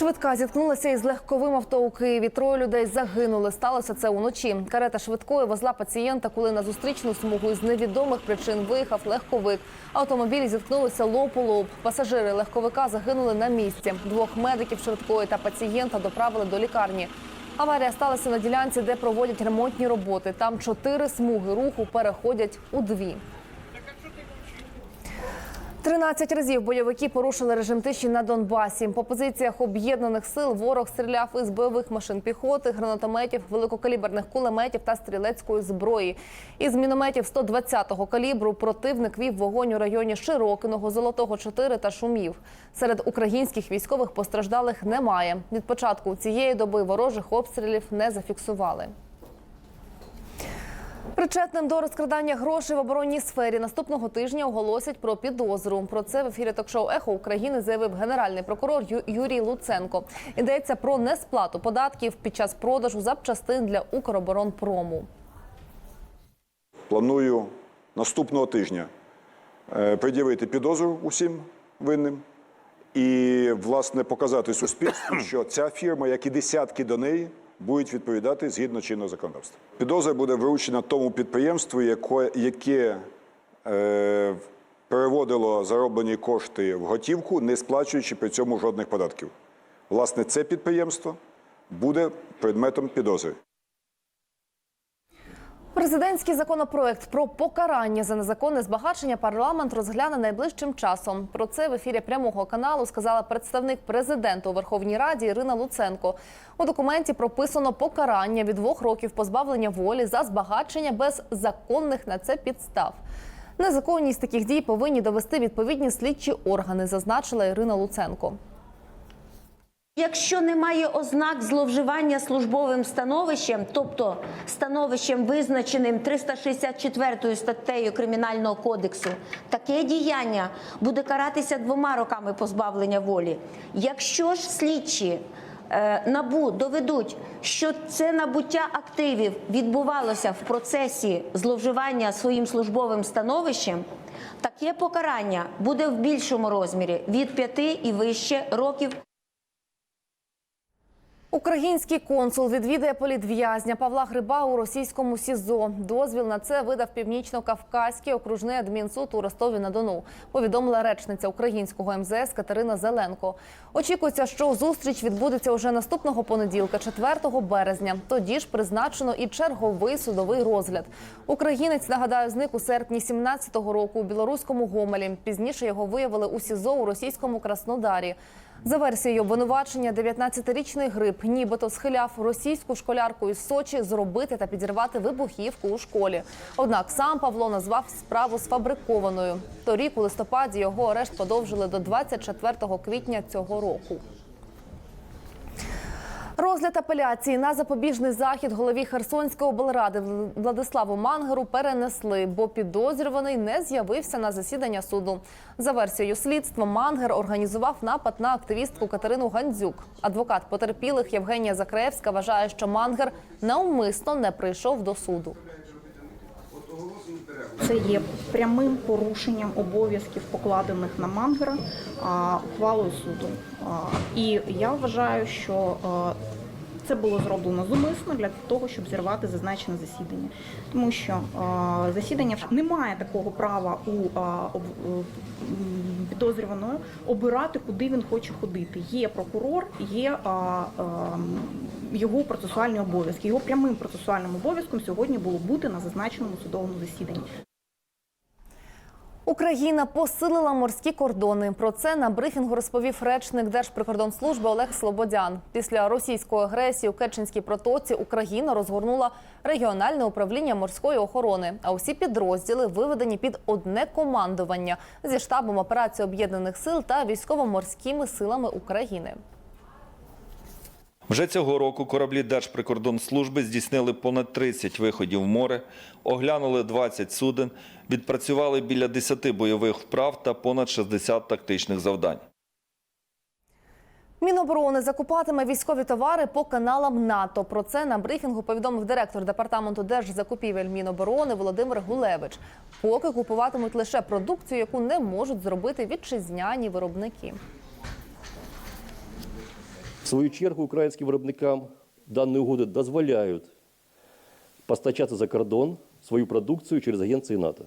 Швидка зіткнулася із легковим авто у Києві. Троє людей загинули. Сталося це уночі. Карета швидкої везла пацієнта, коли на зустрічну смугу із невідомих причин виїхав легковик. Автомобілі зіткнулися лоб у лоб. Пасажири легковика загинули на місці. Двох медиків швидкої та пацієнта доправили до лікарні. Аварія сталася на ділянці, де проводять ремонтні роботи. Там чотири смуги руху переходять у дві. 13 разів бойовики порушили режим тиші на Донбасі. По позиціях об'єднаних сил ворог стріляв із бойових машин піхоти, гранатометів, великокаліберних кулеметів та стрілецької зброї. Із мінометів 120-го калібру противник вів вогонь у районі Широкиного, Золотого 4 та Шумів. Серед українських військових постраждалих немає. Від початку цієї доби ворожих обстрілів не зафіксували. Причетним до розкрадання грошей в оборонній сфері наступного тижня оголосять про підозру. Про це в ефірі ток-шоу Ехо України заявив генеральний прокурор Юрій Луценко. Йдеться про несплату податків під час продажу запчастин для Укроборонпрому. Планую наступного тижня е, пред'явити підозру усім винним і, власне, показати суспільству, що ця фірма, як і десятки до неї, будуть відповідати згідно чинного законодавства. Підозра буде вручена тому підприємству, яке, яке е, переводило зароблені кошти в готівку, не сплачуючи при цьому жодних податків. Власне, це підприємство буде предметом підозри. Президентський законопроект про покарання за незаконне збагачення парламент розгляне найближчим часом. Про це в ефірі прямого каналу сказала представник президента у Верховній Раді Ірина Луценко. У документі прописано покарання від двох років позбавлення волі за збагачення без законних на це підстав. Незаконність таких дій повинні довести відповідні слідчі органи, зазначила Ірина Луценко. Якщо немає ознак зловживання службовим становищем, тобто становищем, визначеним 364 статтею Кримінального кодексу, таке діяння буде каратися двома роками позбавлення волі. Якщо ж слідчі е, набу доведуть, що це набуття активів відбувалося в процесі зловживання своїм службовим становищем, таке покарання буде в більшому розмірі від 5 і вище років. Український консул відвідає політв'язня Павла Гриба у російському СІЗО. Дозвіл на це видав північно-кавказький окружний адмінсуд у Ростові на Дону. Повідомила речниця українського МЗС Катерина Зеленко. Очікується, що зустріч відбудеться уже наступного понеділка, 4 березня. Тоді ж призначено і черговий судовий розгляд. Українець нагадаю зник у серпні 17-го року у білоруському Гомелі. Пізніше його виявили у СІЗО у російському Краснодарі. За версією обвинувачення, 19-річний гриб нібито схиляв російську школярку із Сочі зробити та підірвати вибухівку у школі. Однак сам Павло назвав справу сфабрикованою. Торік у листопаді його арешт подовжили до 24 квітня цього року. Розгляд апеляції на запобіжний захід голові Херсонської облради Владиславу Мангеру перенесли, бо підозрюваний не з'явився на засідання суду. За версією слідства, Мангер організував напад на активістку Катерину Гандзюк. Адвокат потерпілих Євгенія Закреєвська вважає, що Мангер навмисно не прийшов до суду. Це є прямим порушенням обов'язків, покладених на Мангера ухвалою суду. І я вважаю, що це було зроблено зумисно для того, щоб зірвати зазначене засідання, тому що а, засідання немає такого права у м, підозрюваної обирати, куди він хоче ходити. Є прокурор, є а, його процесуальні обов'язки. Його прямим процесуальним обов'язком сьогодні було бути на зазначеному судовому засіданні. Україна посилила морські кордони. Про це на брифінгу розповів речник Держприкордонслужби Олег Слободян. Після російської агресії у Керченській протоці Україна розгорнула регіональне управління морської охорони. А усі підрозділи виведені під одне командування зі штабом операції об'єднаних сил та військово-морськими силами України. Вже цього року кораблі Держприкордонслужби здійснили понад 30 виходів в море, оглянули 20 суден, відпрацювали біля 10 бойових вправ та понад 60 тактичних завдань. Міноборони закупатиме військові товари по каналам НАТО. Про це на брифінгу повідомив директор департаменту держзакупівель Міноборони Володимир Гулевич. Поки купуватимуть лише продукцію, яку не можуть зробити вітчизняні виробники. Свою чергу українським виробникам данные угоди дозволяють постачати за кордон свою продукцію через агенції НАТО.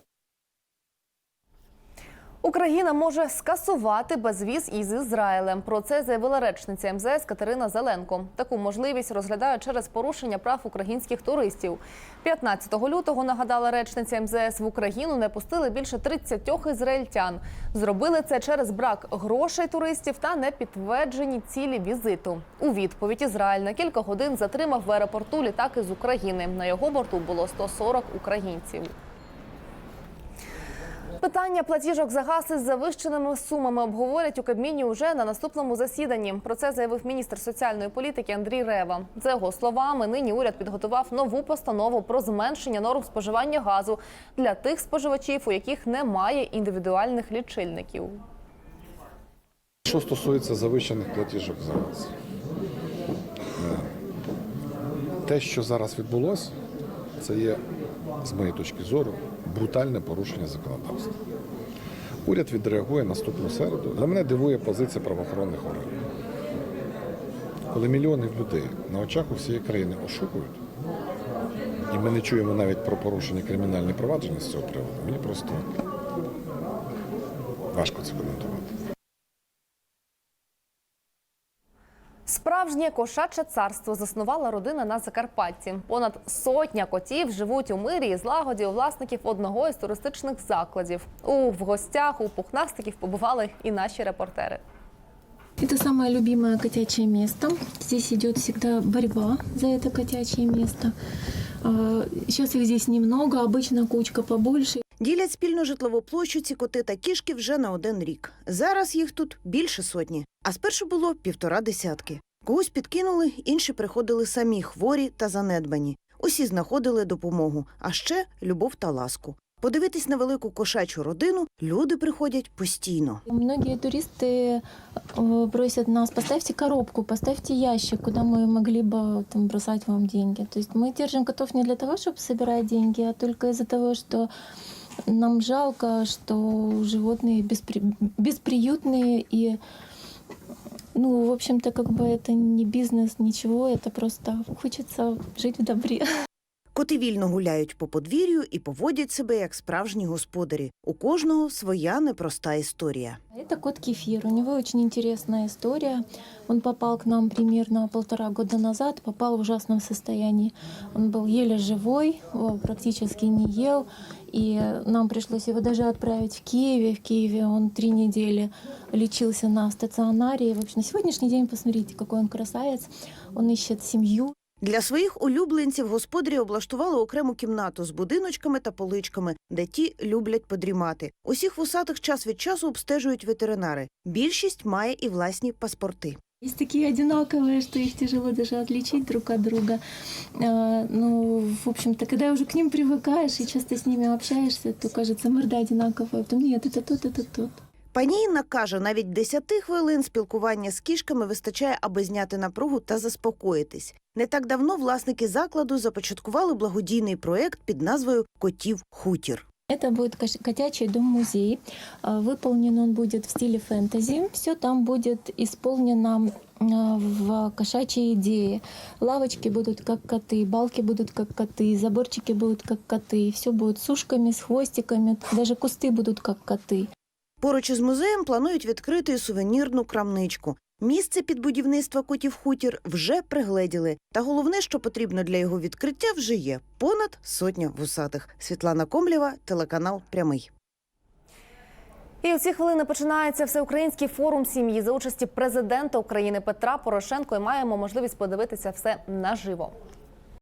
Україна може скасувати безвіз із Ізраїлем. Про це заявила речниця МЗС Катерина Зеленко. Таку можливість розглядають через порушення прав українських туристів. 15 лютого нагадала речниця МЗС в Україну не пустили більше 30 ізраїльтян. Зробили це через брак грошей туристів та непідтверджені цілі візиту. У відповідь Ізраїль на кілька годин затримав в аеропорту літак із України. На його борту було 140 українців. Питання платіжок за газ із завищеними сумами обговорять у Кабміні уже на наступному засіданні. Про це заявив міністр соціальної політики Андрій Рева. За його словами, нині уряд підготував нову постанову про зменшення норм споживання газу для тих споживачів, у яких немає індивідуальних лічильників. Що стосується завищених платіжок за газ, е, те, що зараз відбулося, це є, з моєї точки зору, брутальне порушення законодавства. Уряд відреагує наступну середу. Але мене дивує позиція правоохоронних органів. Коли мільйони людей на очах у всієї країни ошукують, і ми не чуємо навіть про порушення кримінальних провадження з цього приводу, мені просто важко це коментувати. Справжнє кошаче царство заснувала родина на Закарпатті. Понад сотня котів живуть у мирі і злагоді у власників одного із туристичних закладів. У в гостях у пухнастиків побували і наші репортери. Это самое любимое котячее место. Здесь идет всегда борьба за это котячее место. А, Сейчас их здесь немного, обычно кучка побольше. Ділять спільну житлову площу ці коти та кішки вже на один рік. Зараз їх тут більше сотні, а спершу було півтора десятки. Когось підкинули, інші приходили самі хворі та занедбані. Усі знаходили допомогу, а ще любов та ласку. Подивитись на велику кошачу родину люди приходять постійно. Многие туристы э, просят нас, поставьте коробку, поставьте ящик, куда мы могли бы там, бросать вам деньги. То есть мы держим котов не для того, чтобы собирать деньги, а только из-за того, что нам жалко, что животные беспри- бесприютные и ну, в общем-то, как бы это не бизнес, ничего, это просто хочется жить в добре. Коти вільно гуляють по подвір'ю і поводять себе як справжні господарі. У кожного своя непроста історія. Это кот Кефир. У него очень интересная история. Он попал к нам примерно полтора года назад, попал в ужасном состоянии. Он был еле живой, практически не ел. И нам пришлось его даже отправить в Киеве. В Киеве он три недели лечился на стационаре. И, В общем, на сегодняшний день, посмотрите, какой он красавец. Он ищет семью. Для своїх улюбленців господарі облаштували окрему кімнату з будиночками та поличками, де ті люблять подрімати. Усіх вусатих час від часу обстежують ветеринари. Більшість має і власні паспорти. Есть такие одинаковые, что их тяжело даже отличить друг от друга. А, Ну, в общем-то, когда уже к ним привыкаешь и часто с ними общаешься, то кажется, морда одинаковая. Потом нет, это тот, это тот. Пані Інна каже, навіть 10 хвилин спілкування з кішками вистачає, аби зняти напругу та заспокоїтись. Не так давно власники закладу започаткували благодійний проект під назвою Котів хутір. Это будет кош- котячий дом-музей. А, Выполнен он будет в стиле фэнтези. Все там будет исполнено а, в кошачьей идее. Лавочки будут как коты, балки будут как коты, заборчики будут как коты. Все будет с ушками, с хвостиками. Даже кусты будут как коты. Поруч із музеєм планують відкрити сувенірну крамничку. Місце під будівництво котів хутір вже пригледіли. Та головне, що потрібно для його відкриття, вже є понад сотня вусатих. Світлана Комлєва, телеканал Прямий. І у ці хвилини починається всеукраїнський форум сім'ї за участі президента України Петра Порошенко. І маємо можливість подивитися все наживо.